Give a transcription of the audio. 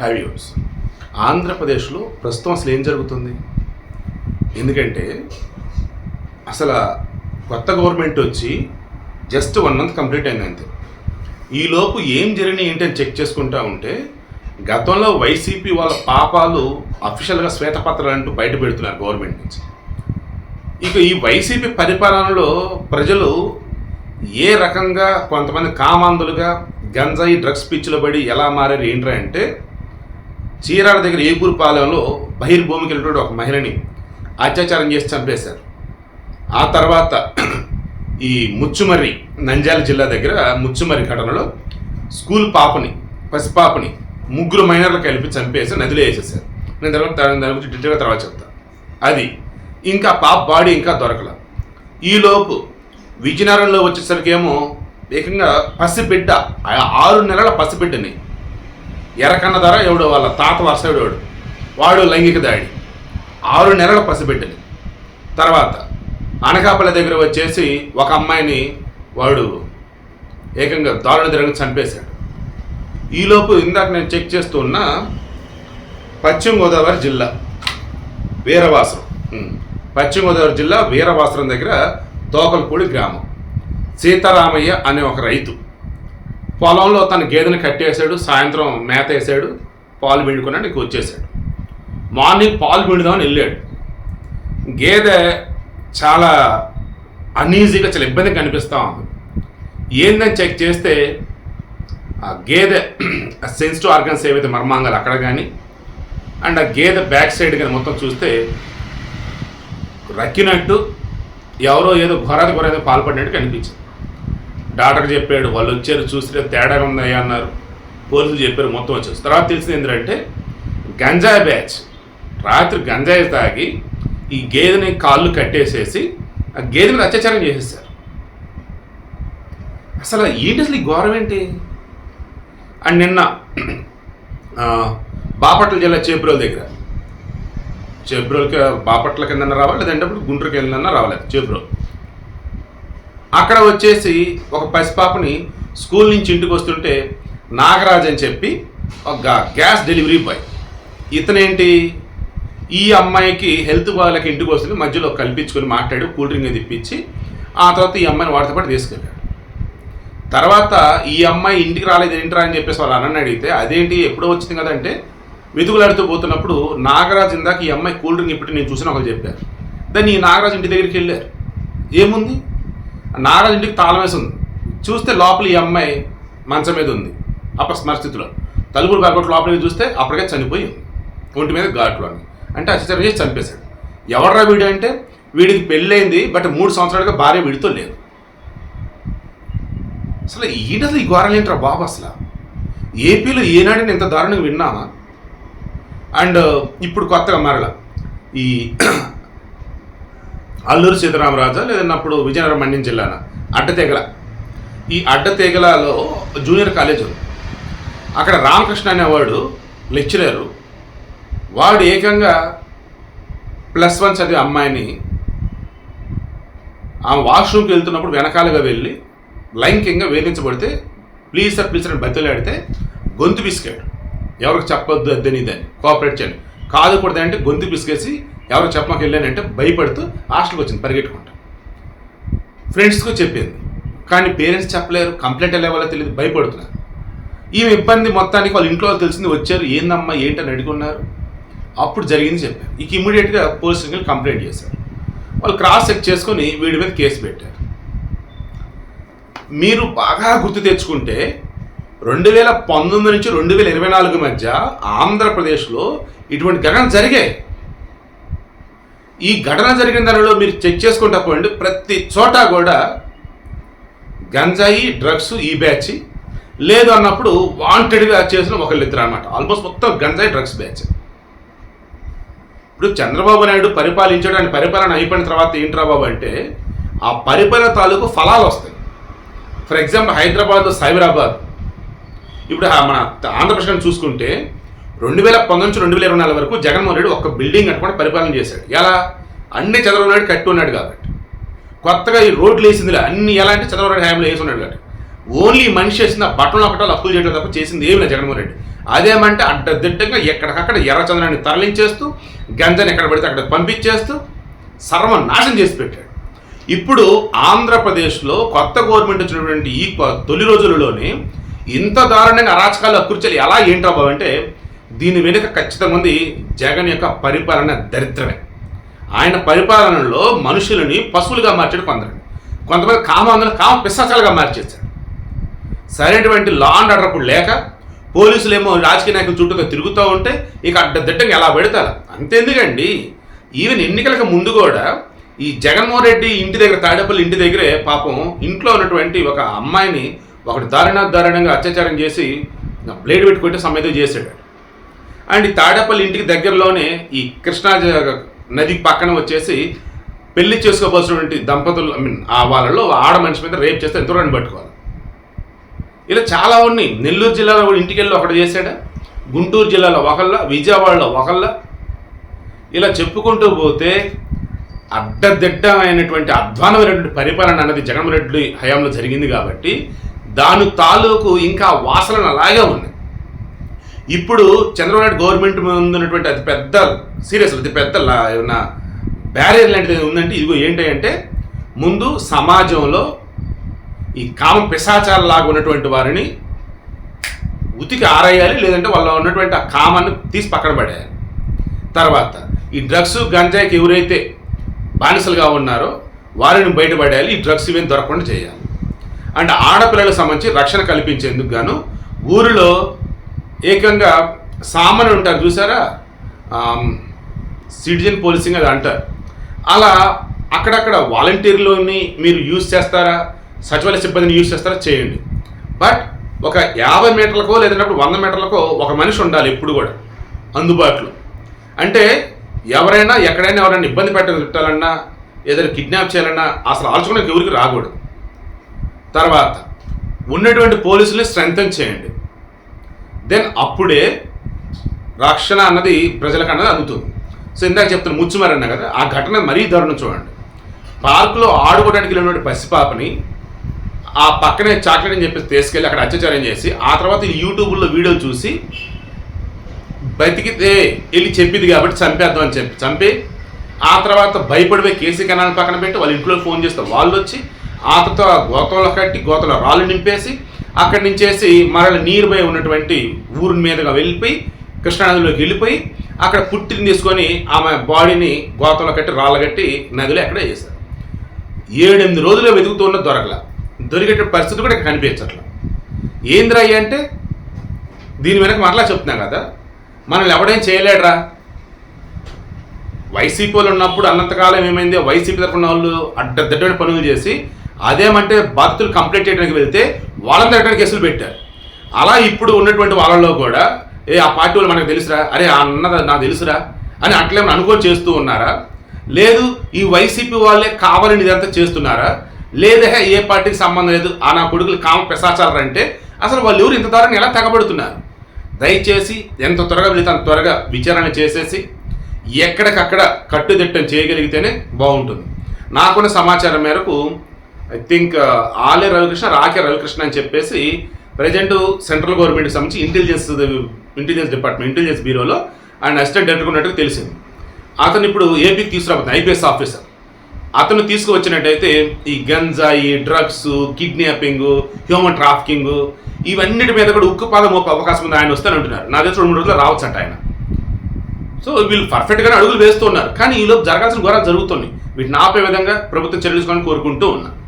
హ్యావ్యూస్ ఆంధ్రప్రదేశ్లో ప్రస్తుతం అసలు ఏం జరుగుతుంది? ఎందుకంటే అసలు కొత్త గవర్నమెంట్ వచ్చి జస్ట్ వన్ మంత్ కంప్లీట్ అయింది అంతే. ఈలోపు ఏం జరిగినాయి ఏంటని చెక్ చేసుకుంటా ఉంటే గతంలో వైసీపీ వాళ్ళ పాపాలు అఫీషియల్గా శ్వేతపత్రాలు అంటూ బయట పెడుతున్నారు గవర్నమెంట్ నుంచి. ఇక ఈ వైసీపీ పరిపాలనలో ప్రజలు ఏ రకంగా కొంతమంది కామాంధులుగా గంజాయి డ్రగ్స్ పిచ్చిలో పడి ఎలా మారారు ఏంట్రా అంటే చీరాల దగ్గర ఏపూరుపాలెంలో బహిర్భూమికి వెళ్ళినటువంటి ఒక మహిళని అత్యాచారం చేసి చంపేశారు. ఆ తర్వాత ఈ ముచ్చుమర్రి నంద్యాల జిల్లా దగ్గర ముచ్చుమర్రి ఘటనలో స్కూల్ పాపని పసిపాపని ముగ్గురు మైనర్లు కలిపి చంపేసి నదిలో వేసేసారు నేను తర్వాత దాని గురించి డీటెయిల్గా తర్వాత చెప్తాను అది ఇంకా పాప బాడీ ఇంకా దొరకల. ఈలోపు విజయనగరంలో వచ్చేసరికి ఏమో ఏకంగా పసిబిడ్డ ఆరు నెలల పసిబిడ్డని ఎర్రకన్న ధర ఎవడో? వాళ్ళ తాత వరసడు వాడు లైంగిక దాడి. ఆరు నెలల పసిబిడ్డని. తర్వాత అనకాపల్లి దగ్గర వచ్చేసి ఒక అమ్మాయిని వాడు ఏకంగా దారుణ ధరని చంపేశాడు. ఈలోపు ఇందాక నేను చెక్ చేస్తూ ఉన్న పశ్చిమ గోదావరి జిల్లా వీరవాసరం పశ్చిమ గోదావరి జిల్లా వీరవాసరం దగ్గర తోకలపూడి గ్రామం. సీతారామయ్య అనే ఒక రైతు. పొలంలో తన గేదెని కట్టేశాడు సాయంత్రం మేత వేసాడు పాలు పిండుకున్నాడు ఇంక వచ్చేసాడు. మార్నింగ్ పాలు పిండుదామని వెళ్ళాడు. గేదె చాలా అన్ఈజీగా చాలా ఇబ్బందిగా కనిపిస్తూ ఉంది. ఏందని చెక్ చేస్తే ఆ గేదె సెన్సిటివ్ ఆర్గన్స్ ఏవైతే మర్మాంగాలు అక్కడ కానీ అండ్ ఆ గేదె బ్యాక్ సైడ్ కానీ మొత్తం చూస్తే రక్కినట్టు ఎవరో ఏదో ఘోరాది ఘోరాది పాల్పడినట్టు కనిపించింది. డాక్టర్ చెప్పాడు వాళ్ళు వచ్చారు చూస్తే తేడా ఉందయ్యా అన్నారు. పోలీసులు చెప్పారు మొత్తం వచ్చారు తర్వాత తెలిసింది ఏంటంటే గంజాయి బ్యాచ్. రాత్రి గంజాయి తాగి ఈ గేదెని కాళ్ళు కట్టేసేసి ఆ గేదె మీద అత్యాచారం చేసేసారు అసలు ఏంటి అసలు ఈ ఘోరం ఏంటి? అండ్ నిన్న బాపట్ల జిల్లా చేబ్రోల్ దగ్గర. చేబ్రోల్కి బాపట్ల కింద రావాలి లేదంటే గుండ్రకి గుంటూరు రావాలి చేబ్రోల్. అక్కడ వచ్చేసి ఒక పసిపాపని స్కూల్ నుంచి ఇంటికి వస్తుంటే నాగరాజ్ అని చెప్పి ఒక గ్యాస్ డెలివరీ బాయ్. ఇతనేంటి? ఈ అమ్మాయికి హెల్త్ వాళ్ళకి ఇంటికి వస్తుంది మధ్యలో కల్పించుకొని మాట్లాడి కూల్ డ్రింక్ తెప్పించి ఇప్పించి ఆ తర్వాత ఈ అమ్మాయిని వాడితో పాటు తీసుకెళ్ళాడు. తర్వాత ఈ అమ్మాయి ఇంటికి రాలేదు ఏంట్రా అని చెప్పేసి వాళ్ళు అన్నని అడిగితే అదేంటి ఎప్పుడో వచ్చింది కదంటే వెతుకులాడుతూ పోతున్నప్పుడు నాగరాజ్ ఇందాక ఈ అమ్మాయి కూల్ డ్రింక్ ఇప్పటి నేను చూసిన ఒకరు చెప్పారు. దాన్ని ఈ నాగరాజ్ ఇంటి దగ్గరికి వెళ్ళారు. ఏముంది? నాగరాజ్ ఇంటికి తాళం వేసి ఉంది చూస్తే లోపల ఈ అమ్మాయి మంచం మీద ఉంది. అపస్మరస్థితిలో తలుపులు కాకపోతే లోపలికి చూస్తే అప్పటికే చనిపోయి ఒంటి మీద ఘాట్లో అంటే అత్యాచారం చేసి చంపేశాడు. ఎవర్రా వీడు అంటే వీడికి పెళ్ళైంది బట్ మూడు సంవత్సరాలుగా భార్య వీడితో లేదు. అసలు ఈట అసలు ఈ ఘోరాలు ఏంట్రా బాబు అసలు? ఏపీలో ఏనాడని ఇంత దారుణంగా విన్నామా అండ్ ఇప్పుడు కొత్తగా మరల ఈ అల్లూరు సీతారామరాజా లేదన్నప్పుడు విజయనగరం మండ్యం జిల్లాన అడ్డతెగల ఈ అడ్డతెగలలో జూనియర్ కాలేజ్ ఉంది. అక్కడ రామకృష్ణ అనేవాడు లెక్చరరు. వాడు ఏకంగా ప్లస్ వన్ చదివే అమ్మాయిని ఆమె వాష్రూమ్కి వెళ్తున్నప్పుడు వెనకాలగా వెళ్ళి లైంగికంగా వేధించబడితే ప్లీజ్ సార్ ప్లీజ్ అని బతిలాడితే గొంతు పిసికాడు. ఎవరికి చెప్పొద్దు అద్దని ఇదని. కోఆపరేట్ చేయండి. కాదు కూడా అంటే గొంతు పిసికేసి ఎవరో చెప్పమాక వెళ్ళానంటే భయపడుతూ హాస్టల్కి వచ్చింది పరిగెట్టుకుంటా. ఫ్రెండ్స్కు చెప్పింది. కానీ పేరెంట్స్ చెప్పలేరు కంప్లైంట్ ఎలా ఇవ్వాలో తెలియదు భయపడుతున్నారు. ఈమె ఇబ్బంది మొత్తానికి వాళ్ళ ఇంట్లో వాళ్ళు తెలిసింది వచ్చారు ఏందమ్మా ఏంటని అడుగున్నారు? అప్పుడు జరిగింది చెప్పారు. ఇక ఇమీడియట్గా పోలీసులకి వెళ్ళి కంప్లైంట్ చేశారు. వాళ్ళు క్రాస్ చెక్ చేసుకొని వీడి మీద కేసు పెట్టారు. మీరు బాగా గుర్తు తెచ్చుకుంటే రెండు వేల పంతొమ్మిది నుంచి రెండు వేల ఇరవై నాలుగు మధ్య ఆంధ్రప్రదేశ్లో ఇటువంటి ఘటన జరిగాయి. ఈ ఘటన జరిగిన దానిలో మీరు చెక్ చేసుకుంటా పోండి. ప్రతి చోట కూడా గంజాయి డ్రగ్స్ ఈ బ్యాచ్ లేదు అన్నప్పుడు వాంటెడ్గా చేసిన ఒకళ్ళిద్దరు అనమాట ఆల్మోస్ట్ మొత్తం గంజాయి డ్రగ్స్ బ్యాచ్. ఇప్పుడు చంద్రబాబు నాయుడు పరిపాలించడానికి పరిపాలన అయిపోయిన తర్వాత ఏంట్రా బాబు అంటే ఆ పరిపాలన తాలూకు ఫలాలు వస్తాయి. For example Hyderabad Cyberabad. ఇప్పుడు మన ఆంధ్రప్రదేశ్ చూసుకుంటే రెండు వేల పంతొమ్మిది నుంచి రెండు వేల ఇరవై నాలుగు వరకు జగన్మోహన్ రెడ్డి ఒక్క బిల్డింగ్ కట్టుకొని పరిపాలన చేశాడు. ఎలా? అన్ని చంద్రబాబు నాయుడు కట్టి ఉన్నాడు కాబట్టి. కొత్తగా ఈ రోడ్లు వేసిందిలే అన్ని ఎలా అంటే చంద్రబాబు నాయుడు హయాంలో వేసి ఉన్నాడు కాబట్టి. ఓన్లీ మనిషి చేసిన బట్టలు ఒకటో అప్పులు చేయడం తప్ప చేసింది ఏమి లేదు జగన్మోహన్ రెడ్డి. అదేమంటే అడ్డదిడ్డంగా ఎక్కడికక్కడ ఎర్రచంద్రాన్ని తరలించేస్తూ గంజని ఎక్కడ పడితే అక్కడ పంపించేస్తూ సర్వనాశనం చేసి పెట్టాడు. ఇప్పుడు ఆంధ్రప్రదేశ్లో కొత్త గవర్నమెంట్ వచ్చినటువంటి ఈ కొ- తొలి రోజులలోనే ఇంత దారుణంగా అరాచకాలు అకృత్యాలు ఎలా ఏంటో అంటే దీని వెనుక ఖచ్చితంగా ఉంది జగన్ యొక్క పరిపాలన దరిద్రమే. ఆయన పరిపాలనలో మనుషులని పశువులుగా మార్చాడు కొందరిని. కొంతమంది కామాంధులు కామ పిశాచాలుగా మార్చేశాడు సరైనటువంటి లా అండ్ ఆర్డర్ అప్పుడు లేక పోలీసులు ఏమో రాజకీయ నాయకుల చుట్టూతో తిరుగుతూ ఉంటే ఇక అడ్డదిడ్డంగా ఎలా పెడతారు? అంతెందుకండి ఈవెన్ ఎన్నికలకు ముందు కూడా ఈ జగన్మోహన్ రెడ్డి ఇంటి దగ్గర తాడేపల్లి ఇంటి దగ్గరే పాపం ఇంట్లో ఉన్నటువంటి ఒక అమ్మాయిని ఒకటి దారుణ దారుణంగా అత్యాచారం చేసి బ్లేడ్ పెట్టుకుంటే కొట్టి చేశాడు. అండ్ తాడేపల్లి ఇంటికి దగ్గరలోనే ఈ కృష్ణా నది పక్కన వచ్చేసి పెళ్ళి చేసుకోవాల్సినటువంటి దంపతులు ఐ మీన్ ఆ వాళ్ళలో ఆడ మనిషి మీద రేప్ చేస్తే ఎంతో రెండు పట్టుకోవాలి. ఇలా చాలా ఉన్నాయి. నెల్లూరు జిల్లాలో కూడా ఇంటికి వెళ్ళి ఒకటి చేశాడా? గుంటూరు జిల్లాలో ఒకళ్ళ విజయవాడలో ఒకళ్ళ. ఇలా చెప్పుకుంటూ పోతే అడ్డదిడ్డమైనటువంటి అధ్వానమైనటువంటి పరిపాలన అన్నది జగన్మోహన్ రెడ్డి హయాంలో జరిగింది కాబట్టి దాని తాలూకు ఇంకా వాసనలు అలాగే ఉన్నాయి. ఇప్పుడు చంద్రబాబు నాయుడు గవర్నమెంట్ ముందు ఉన్నటువంటి అతి పెద్ద సీరియస్ అతి పెద్ద ఏమన్నా బ్యారియర్ లాంటిది ఉందంటే ఇదిగో ఏంటంటే ముందు సమాజంలో ఈ కామ పిశాచాలలాగా ఉన్నటువంటి వారిని ఉతికి ఆరేయాలి లేదంటే వాళ్ళ ఉన్నటువంటి ఆ కామాన్ని తీసి పక్కన పడేయాలి. తర్వాత ఈ డ్రగ్స్ గంజాయికి ఎవరైతే బానిసలుగా ఉన్నారో వారిని బయటపడేయాలి ఈ డ్రగ్స్ ఇవేం దొరకకుండా చేయాలి. అండ్ ఆడపిల్లలకు సంబంధించి రక్షణ కల్పించేందుకు గాను ఊరిలో ఏకంగా సామాన్యులు ఉంటారు చూసారా సిటిజన్ పోలీసింగ్ అది అంటారు. అలా అక్కడక్కడ వాలంటీర్లోని మీరు యూజ్ చేస్తారా? సచివాలయ సిబ్బందిని యూజ్ చేస్తారా? చేయండి. బట్ ఒక యాభై మీటర్లకో లేదంటే వంద మీటర్లకో ఒక మనిషి ఉండాలి ఎప్పుడు కూడా అందుబాటులో. అంటే ఎవరైనా ఎక్కడైనా ఎవరైనా ఇబ్బంది పెట్టాలన్నా ఏదైనా కిడ్నాప్ చేయాలన్నా అసలు ఆలోచనకు ఎవరికి రాకూడదు. తర్వాత ఉన్నటువంటి పోలీసుల్ని స్ట్రెంగ్తన్ చేయండి. దెన్ అప్పుడే రక్షణ అన్నది ప్రజలకు అన్నది అందుతుంది. సో ఇందాక చెప్తాను ముచ్చుమారన్న కదా ఆ ఘటన మరీ దారుణం చూడండి. పార్కులో ఆడుకోవడానికి వెళ్ళినటువంటి పసిపాపని ఆ పక్కనే చాక్లెట్ అని చెప్పేసి తీసుకెళ్ళి అక్కడ అత్యాచారం చేసి ఆ తర్వాత యూట్యూబ్లో వీడియో చూసి బతికితే వెళ్ళి చెప్పింది కాబట్టి చంపేద్దాం అని చెప్పి చంపి ఆ తర్వాత భయపడిపోయి కేసీ కెనాల్ పక్కన పెట్టి వాళ్ళ ఇంట్లో ఫోన్ చేస్తే వాళ్ళు వచ్చి ఆ తర్వాత గోతంలో కట్టి గోతంలో రాళ్ళు నింపేసి అక్కడి నుంచేసి మరల నీరు పోయి ఉన్నటువంటి ఊరి మీదుగా వెళ్ళిపోయి కృష్ణానదిలోకి వెళ్ళిపోయి అక్కడ పుట్టిని తీసుకొని ఆమె బాడీని గోతంలో కట్టి రాళ్ళ కట్టి నదిలో అక్కడే చేశారు ఏడెనిమిది రోజులు వెతుకుతున్న దొరకల. దొరికే పరిస్థితి కూడా ఇక్కడ కనిపించట్ల. ఏందిరా అంటే దీని వెనక మరలా చెప్తున్నాం కదా మనల్ని ఎవడేం చేయలేడురా? వైసీపీలో ఉన్నప్పుడు అన్నంతకాలం ఏమైంది వైసీపీ తరఫున వాళ్ళు అడ్డద్దటువంటి పనులు చేసి అదేమంటే బాధితులు కంప్లీట్ చేయడానికి వెళ్తే వాళ్ళని దగ్గర కేసులు పెట్టారు. అలా ఇప్పుడు ఉన్నటువంటి వాళ్ళలో కూడా ఏ ఆ పార్టీ వాళ్ళు మనకు తెలుసురా? అరే ఆ అన్నది నాకు తెలుసురా? అని అట్లేమని అనుకొని చేస్తూ ఉన్నారా? లేదు ఈ వైసీపీ వాళ్ళే కావాలని ఇదంతా చేస్తున్నారా? లేదా ఏ పార్టీకి సంబంధం లేదు? ఆ నా కొడుకులు కామ పెసాచాలంటే అసలు వాళ్ళు ఎవరు ఇంత దారుణంగా ఎలా తెగబడుతున్నారు? దయచేసి ఎంత త్వరగా వెళితే అంత త్వరగా విచారణ చేసేసి ఎక్కడికక్కడ కట్టుదిట్టం చేయగలిగితేనే బాగుంటుంది. నాకున్న సమాచారం మేరకు ఐ థింక్ ఆలే రవికృష్ణ రాకే రవికృష్ణ అని చెప్పేసి ప్రజెంట్ సెంట్రల్ గవర్నమెంట్కి సంబంధించి ఇంటెలిజెన్స్ ఇంటెలిజెన్స్ డిపార్ట్మెంట్ ఇంటెలిజెన్స్ బ్యూరోలో ఆయన అసిస్టెంట్ డైరెక్టర్ ఉన్నట్టుగా తెలిసింది. అతను ఇప్పుడు ఏపీకి తీసుకురాబోతుంది ఐపీఎస్ ఆఫీసర్ అతను తీసుకువచ్చినట్టయితే ఈ గంజాయి డ్రగ్స్ కిడ్నాపింగ్ హ్యూమన్ ట్రాఫికింగ్ ఇవన్నిటి మీద కూడా ఉక్కుపాదం మోపే అవకాశం ఉంది ఆయన వస్తాను అంటున్నారు. నా దగ్గర రెండు మూడు రోజుల్లో రావచ్చు అంట ఆయన. సో వీళ్ళు పర్ఫెక్ట్గానే అడుగులు వేస్తూ ఉన్నారు. కానీ ఈలోపు జరగాల్సిన ఘోరాలు జరుగుతున్నాయి. వీటిని ఆపే విధంగా ప్రభుత్వం చర్యలు తీసుకోవాలని కోరుకుంటూ ఉన్నా.